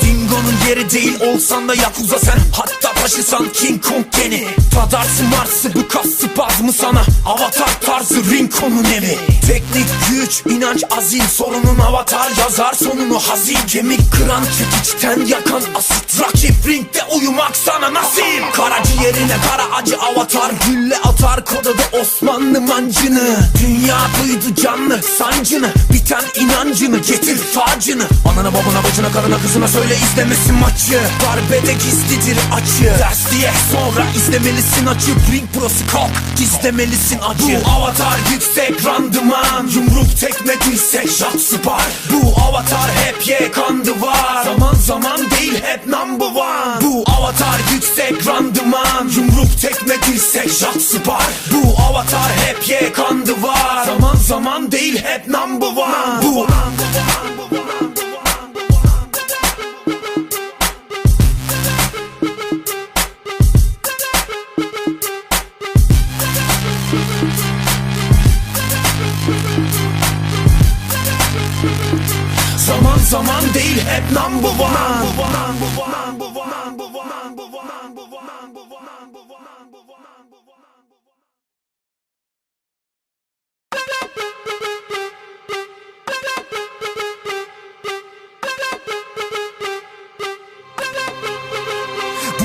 dingonun yeri değil olsan da yakuza sen. Hatta taşısan King Kong geni. Tadarsın Mars'ı bu kas spazmı sana? Avatar tarzı Rinkon'un evi. Teknik güç inanç azim sorunun avatar yazar sonunu hazin. Kemik kıran çekiçten yakan asit. Rakip ringde uyumak sana nasip. Kara yerine kara acı avatar. Gülle atar kodadı Osmanlı mancını. Dünya duydu canlı sancını. Biten inancını getir tacını. Anana babana bacına karına kızına söyle izlemesin maçı. Darbede gizlidir açı. Ders diye sonra izlemelisin acı. Ring burası kalk gizlemelisin acı. Bu avatar yüksek randıman. Yumruk tekme dirsek şat spar Bu avatar hep ye kandı var. Zaman zaman değil hep number one. Bu avatar yüksek randıman. Yumruk tekme dirsek şat spar Bu avatar hep ye kandı var. Zaman zaman değil hep number one. Bu Zaman zaman değil hep number one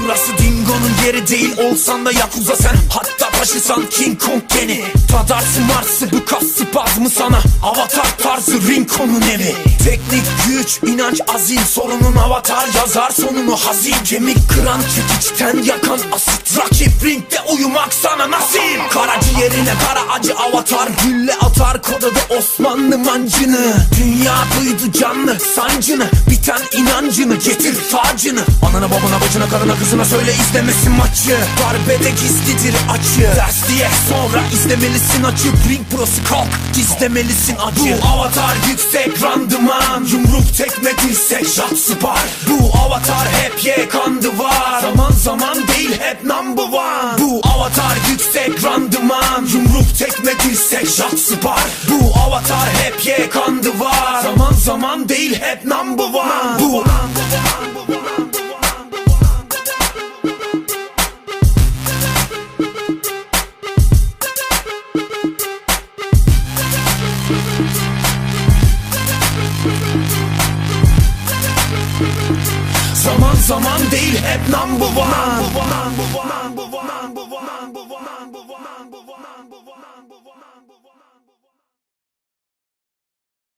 Burası dingonun yeri değil olsan da yakuza sen. Hatta taşısan King Kong geni Tadarsın Mars'ı bu kas spazmı sana? Avatar tarzı Rinkon'un evi. Teknik güç inanç azim sorunun avatar. Yazar sonunu hazin Kemik kıran çekiçten yakan asit. Rakip ringde uyumak sana nasip. Kara yerine kara acı avatar. Gülle atar kodadı Osmanlı mancını. Dünya duydu canlı sancını. Biten inancını getir tacını. Anana babana bacına karına kızına söyle izlemesin maçı. Darbede gizlidir açı Ders diye sonra izlemelisin acı. Ring burası kalk gizlemelisin acı. Bu avatar yüksek randıman. Yumruk tekme dirsek şat spar. Bu avatar hep ye kandı var. Zaman zaman değil hep number one. Bu avatar yüksek randıman. Yumruk tekme dirsek şat spar. Bu avatar hep ye kandı var. Zaman zaman değil hep number one. Bu Zaman zaman değil hep number one